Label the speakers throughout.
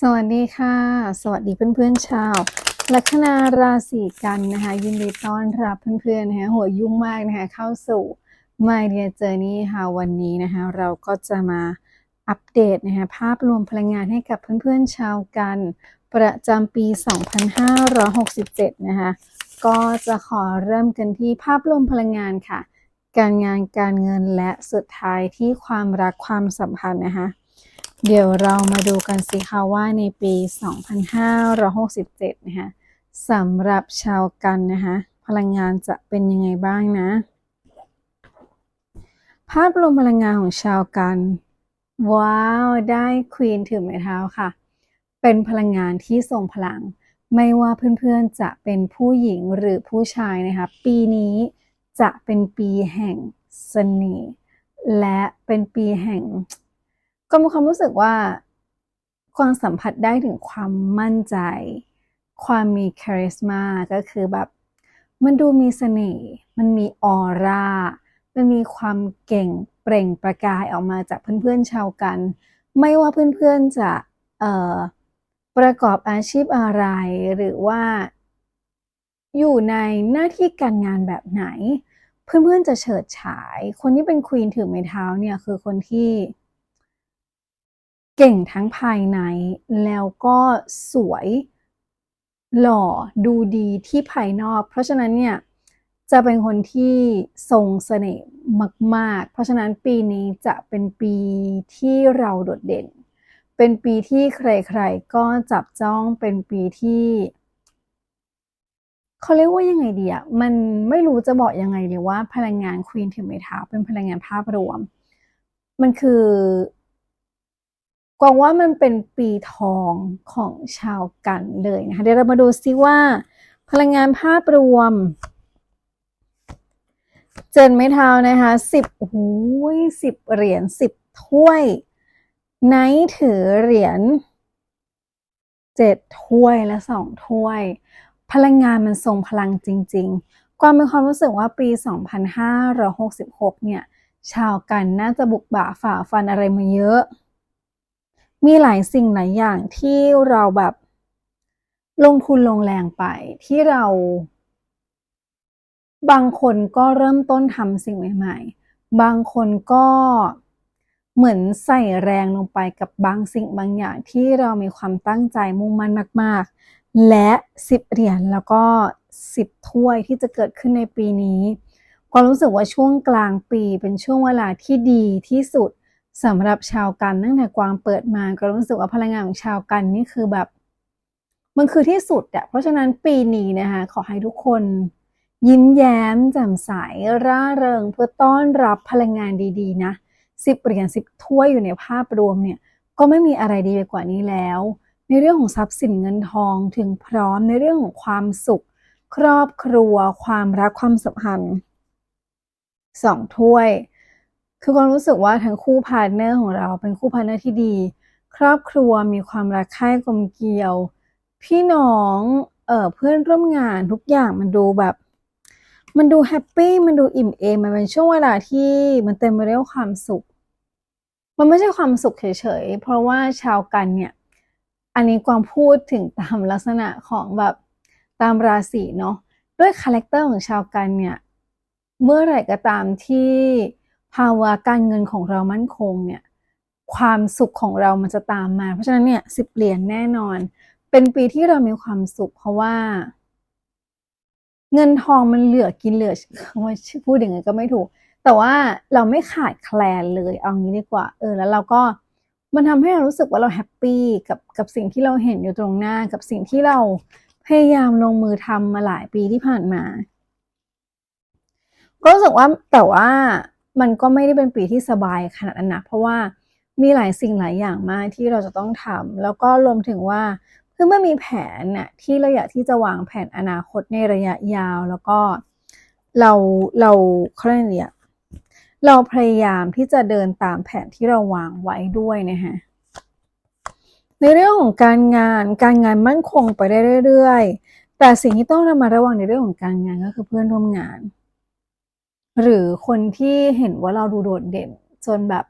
Speaker 1: สวัสดีค่ะ สวัสดีเพื่อนๆชาว ลัคนาราศีกันนะคะ ยินดีต้อนรับเพื่อนๆนะคะหัวยุ่งมากนะคะเข้าสู่ My Dear Journey ค่ะวันนี้นะคะเราก็จะมาอัปเดตนะคะภาพรวมพลังงานให้กับเพื่อนๆชาวกัน ประจำปี 2567 นะคะก็จะขอเริ่มกันที่ภาพรวมพลังงานค่ะ การงานการเงินและสุดท้ายที่ความรักความสัมพันธ์นะคะ เดี๋ยวเรามาดูกันสิคะว่าในปี 2567 นะคะสำหรับชาวกันนะคะพลังงานจะเป็นยังไงบ้างนะ ภาพรวมพลังงานของชาวกัน ว้าว ได้ควีนถือไม้เท้าค่ะ เป็นพลังงานที่ทรงพลัง ไม่ว่าเพื่อนๆจะเป็นผู้หญิงหรือผู้ชายนะคะ ปีนี้จะเป็นปีแห่งเสน่ห์และเป็นปีแห่ง ก็มีความรู้สึกว่าความสัมผัสได้ถึงความมั่นใจ ความมีคาริสมาก็คือแบบ มันดูมีเสน่ห์มันมีออร่ามันมีความเก่งเปล่งประกายออกมาจากเพื่อนๆชาวกัน ไม่ว่าเพื่อนๆจะประกอบอาชีพอะไรหรือว่า อยู่ในหน้าที่การงานแบบไหน เพื่อนๆจะเฉิดฉาย คนที่เป็นควีนถือไม้เท้าเนี่ยคือคนที่ เก่งทั้งภายใน แล้วก็สวยหล่อดูดีที่ภายนอก เพราะฉะนั้นเนี่ยจะเป็นคนที่ทรงเสน่ห์มาก ๆ เพราะฉะนั้นปีนี้จะเป็นปีที่เราโดดเด่น เป็นปีที่ใครๆก็จับจ้องเป็นปีที่เขาเรียกว่ายังไงดีอะมันไม่รู้จะบอกยังไงเลยว่าพลังงานควีนถือไม้เท้าเป็นพลังงานภาพรวม มันคือ กวางว่ามันเป็นปีทองของชาวกันเลยนะคะเดี๋ยวเรามาดูซิว่า พลังงานภาพรวม เจนไม้เท้านะคะสิบโอ้โหสิบเหรียญสิบถ้วยไนท์ถือเหรียญเจ็ดถ้วยและสองถ้วย พลังงานมันทรงพลังจริง ๆ ความมีความรู้สึกว่าปี 2566 เนี่ย ชาวกันน่าจะบุกบ่าฝ่าฟันอะไรมาเยอะ มีหลายสิ่งหลายอย่างที่เราแบบลงทุนลงแรงไปที่เรา บางคนก็เริ่มต้นทำสิ่งใหม่ ๆ บางคนก็เหมือนใส่แรงลงไปกับบางสิ่งบางอย่างที่เรามีความตั้งใจมุ่งมั่นมาก ๆ และสิบเหรียญแล้วก็สิบถ้วยที่จะเกิดขึ้นในปีนี้ความรู้สึกว่าช่วงกลางปีเป็นช่วงเวลาที่ดีที่สุด สำหรับชาวกันตั้งแต่กวางเปิดมาก็รู้สึกว่าพลังงานของชาวกันนี่คือแบบ มันคือที่สุดอะเพราะฉะนั้นปีนี้นะคะขอให้ทุกคน ยิ้มแย้มแจ่มใสร่าเริงเพื่อต้อนรับพลังงานดีๆนะสิบเหรียญสิบถ้วยอยู่ในภาพรวมเนี่ย ก็ไม่มีอะไรดีไปกว่านี้แล้ว ในเรื่องของทรัพย์สินเงินทองถึงพร้อมในเรื่องของความสุข ครอบครัว ความรักความสัมพันธ์สองถ้วย คือความรู้สึกว่าทั้งคู่พาร์ทเนอร์ของเราเป็นคู่พาร์ทเนอร์ที่ดี ครอบครัวมีความรักใคร่กลมเกลียว พี่น้องเอ่อเพื่อนร่วมงานทุกอย่างมันดูแบบ มันดูแฮปปี้มันดูอิ่มเอมมันเป็นช่วงเวลาที่มันเต็มไปด้วยความสุข มันไม่ใช่ความสุขเฉยๆ เพราะว่าชาวกันเนี่ย อันนี้กวางพูดถึงตามลักษณะของแบบตามราศีเนาะด้วยคาแรคเตอร์ของชาวกันเนี่ย เมื่อไหร่ก็ตามที่ ภาวะการเงินของเรามั่นคงเนี่ยความสุขของเรามันจะตามมา เพราะฉะนั้นเนี่ยสิบเหรียญแน่นอน เป็นปีที่เรามีความสุข เพราะว่า เงินทองมันเหลือกินเหลือว่าพูดอย่างไงก็ไม่ถูก แต่ว่าเราไม่ขาดแคลนเลยเอางี้ดีกว่า เออ แล้วเราก็มันทำให้เรารู้สึกว่าเราแฮปปี้กับกับสิ่งที่เราเห็นอยู่ตรงหน้ากับสิ่งที่เราพยายามลงมือทำมาหลายปีที่ผ่านมาก็รู้สึกว่าแต่ว่า มันก็ไม่ได้เป็นปีที่สบายขนาดนั้นนะเพราะว่ามีหลายสิ่งหลายอย่างมากที่เราจะต้องทำแล้วก็รวมถึงว่าเพื่อเมื่อมีแผนน่ะที่เราอยากที่จะวางแผนอนาคตในระยะยาว แล้วก็เราเราเขาเรียกอะไรอะเราพยายามที่จะเดินตามแผนที่เราวางไว้ด้วยนะฮะในเรื่องของการงานการงานมั่นคงไปได้เรื่อย ๆ แต่สิ่งที่ต้องระมัดระวังในเรื่องของการงานก็คือเพื่อนร่วมงาน หรือคนที่เห็นว่าเราดูโดดเด่น จนแบบ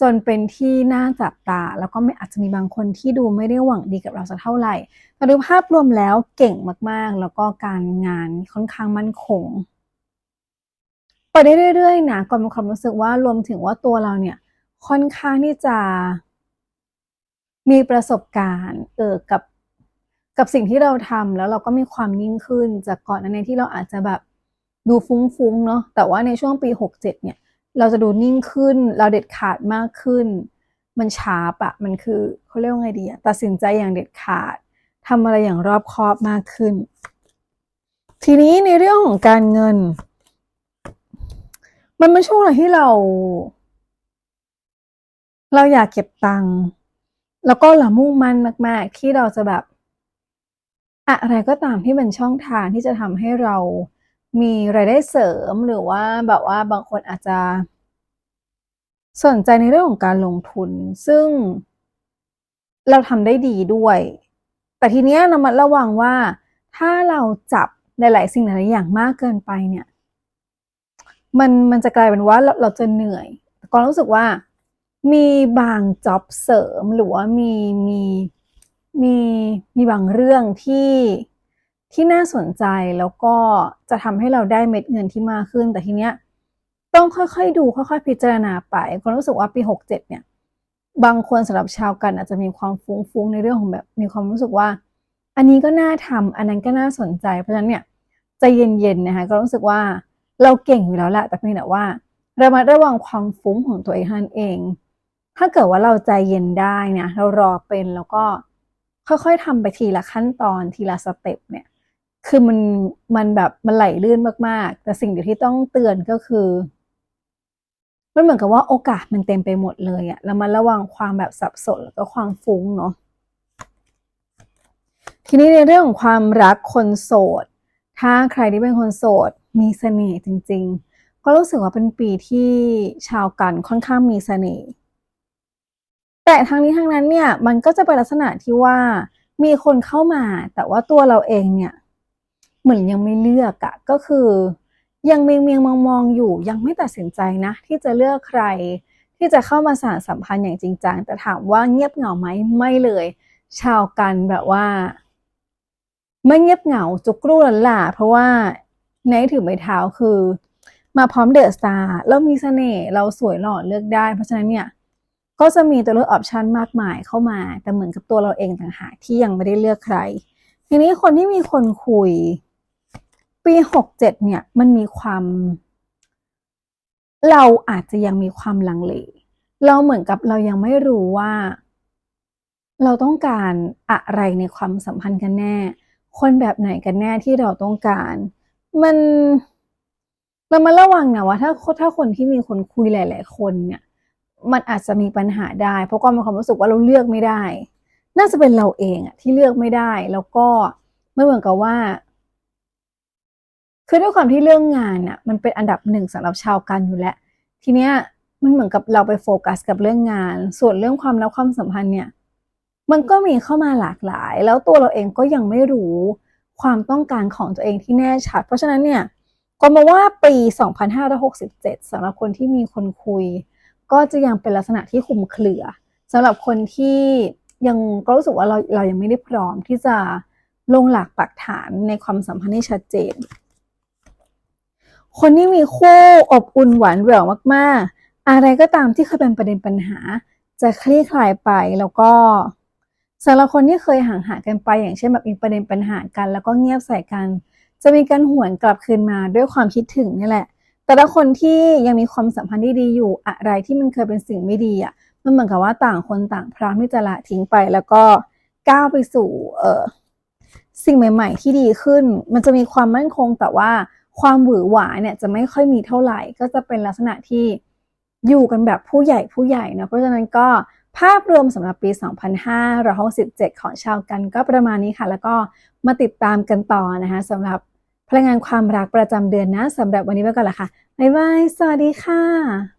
Speaker 1: จนเป็นที่น่าจับตา แล้วก็ไม่อาจจะมีบางคนที่ดูไม่ได้หวังดีกับเราสักเท่าไหร่แต่โดยภาพรวมแล้วเก่งมากๆ แล้วก็การงานค่อนข้างมั่นคงไปได้เรื่อยๆนะก่อนมีความรู้สึกว่ารวมถึงว่าตัวเราเนี่ยค่อนข้างที่จะ มีประสบการณ์เออกับกับสิ่งที่เราทำแล้วเราก็มีความยิ่งขึ้นจากก่อนหน้านี้ที่เราอาจจะแบบ ดูฟุ้งๆเนาะแต่ว่าในช่วงปี 67 เนี่ย เราจะดูนิ่งขึ้น เราเด็ดขาดมากขึ้น มันช้าปะมันคือเขาเรียกว่าไงดีอะตัดสินใจอย่างเด็ดขาดทำอะไรอย่างรอบคอบมากขึ้น ทีนี้ในเรื่องของการเงิน มันเป็นช่วงอะไรที่เรา เราอยากเก็บตังค์แล้วก็เรามุ่งมั่นมาก ๆ ที่เราจะแบบ อะไรก็ตามที่เป็นช่องทางที่จะทำให้เรา มีรายได้เสริมหรือว่าแบบว่าบางคนอาจจะ สนใจในเรื่องของการลงทุน ซึ่งเราทำได้ดีด้วย แต่ทีเนี้ยเรามาระวังว่า ถ้าเราจับหลายๆสิ่งหลายๆอย่างมากเกินไปเนี่ย มันมันจะกลายเป็นว่าเราเราจะเหนื่อยก็รู้สึกว่ามีบางจ็อบเสริมหรือว่ามีมีมีมีบางเรื่องที่ ที่น่าสนใจแล้วก็จะทำให้เราได้เม็ดเงินที่มากขึ้น แต่ทีเนี้ยต้องค่อยๆดูค่อยๆพิจารณาไปก็รู้สึกว่าปี 67 เนี่ย บางคนสำหรับชาวกันอาจจะมีความฟุ้งๆในเรื่องของแบบมีความรู้สึกว่า อันนี้ก็น่าทำอันนั้นก็น่าสนใจเพราะฉะนั้นเนี่ยใจเย็นๆนะคะก็รู้สึกว่าเราเก่งอยู่แล้วแหละแต่เพียงแต่ว่าเรามาระวังความฟุ้งของตัวเองนั่นเอง ถ้าเกิดว่าเราใจเย็นได้เนี่ยเรารอเป็นแล้วก็ค่อยๆทำไปทีละขั้นตอนทีละสเต็ปเนี่ย คือมันมันแบบมันไหลลื่นมากๆ แต่สิ่งเดียวที่ต้องเตือนก็คือ มันเหมือนกับว่าโอกาสมันเต็มไปหมดเลยอะแล้วมันระวังความแบบสับสนแล้วก็ความฟุ้งเนาะทีนี้ในเรื่องของความรักคนโสด ถ้าใครที่เป็นคนโสด มีเสน่ห์จริง ๆ ก็รู้สึกว่าเป็นปีที่ชาวกันค่อนข้างมีเสน่ห์แต่ทั้งนี้ทั้งนั้นเนี่ยมันก็จะเป็นลักษณะที่ว่ามีคนเข้ามาแต่ว่าตัวเราเองเนี่ย เหมือนยังไม่เลือกอะก็คือ ยังเมียงเมียงมองมองอยู่ ยังไม่ตัดสินใจนะ ที่จะเลือกใคร ที่จะเข้ามาสานสัมพันธ์อย่างจริงจังแต่ถามว่าเงียบเหงาไหมไม่เลย ชาวกันแบบว่า ไม่เงียบเหงาจุกรู่หลันล่ะเพราะว่าในถือไม้เท้าคือ มาพร้อมเดอะสตาร์แล้วมีเสน่ห์เราสวยหล่อเลือกได้ เพราะฉะนั้นเนี่ยก็จะมีตัวเลือกออปชันมากมายเข้ามา แต่เหมือนกับตัวเราเองต่างหากที่ยังไม่ได้เลือกใคร ทีนี้คนที่มีคนคุย ปีหกเจ็ดเนี่ยมันมีความ เราอาจจะยังมีความลังเล เราเหมือนกับเรายังไม่รู้ว่า เราต้องการอะไรในความสัมพันธ์กันแน่ คนแบบไหนกันแน่ที่เราต้องการ มันเรามาระวังนะว่าถ้าถ้าคนที่มีคนคุยหลาย ๆ คนเนี่ย มันอาจจะมีปัญหาได้ เพราะก็มีความรู้สึกว่าเราเลือกไม่ได้ น่าจะเป็นเราเองอะที่เลือกไม่ได้ แล้วก็ไม่เหมือนกับว่า คือด้วยความที่เรื่องงานอะมันเป็นอันดับหนึ่งสำหรับชาวกันอยู่แล้ว ทีเนี้ยมันเหมือนกับเราไปโฟกัสกับเรื่องงาน ส่วนเรื่องความรักความสัมพันธ์เนี่ย มันก็มีเข้ามาหลากหลาย แล้วตัวเราเองก็ยังไม่รู้ความต้องการของตัวเองที่แน่ชัด เพราะฉะนั้นเนี่ยก็มาว่าปี 2567สำหรับคนที่มีคนคุย ก็จะยังเป็นลักษณะที่คุมเครือสำหรับคนที่ยังก็รู้สึกว่าเราเรายังไม่ได้พร้อมที่จะลงหลักปักฐานในความสัมพันธ์ที่ชัดเจน คนที่มีคู่อบอุ่นหวานแหววมากๆ อะไรก็ตามที่เคยเป็นประเด็นปัญหา จะคลี่คลายไปแล้วก็สำหรับคนที่เคยห่างหายกันไป อย่างเช่นแบบมีประเด็นปัญหากัน แล้วก็เงียบใส่กัน จะมีการหวนกลับคืนมาด้วยความคิดถึงนี่แหละ แต่ละคนที่ยังมีความสัมพันธ์ที่ดีอยู่อะไรที่มันเคยเป็นสิ่งไม่ดีอะมันเหมือนกับว่าต่างคนต่างพร้อมที่จะละทิ้งไป แล้วก็ก้าวไปสู่เออสิ่งใหม่ ๆ ที่ดีขึ้น มันจะมีความมั่นคงแต่ว่า ความหวือหวาเนี่ยจะไม่ค่อยมีเท่าไหร่ ก็จะเป็นลักษณะที่อยู่กันแบบผู้ใหญ่ผู้ใหญ่นะเพราะฉะนั้นก็ภาพรวมสำหรับปี 2567 ของชาวกันก็ประมาณนี้ค่ะ แล้วก็มาติดตามกันต่อนะคะสำหรับพลังงานความรักประจำเดือนนะสำหรับวันนี้ไปก่อนละค่ะ บ๊ายบาย สวัสดีค่ะ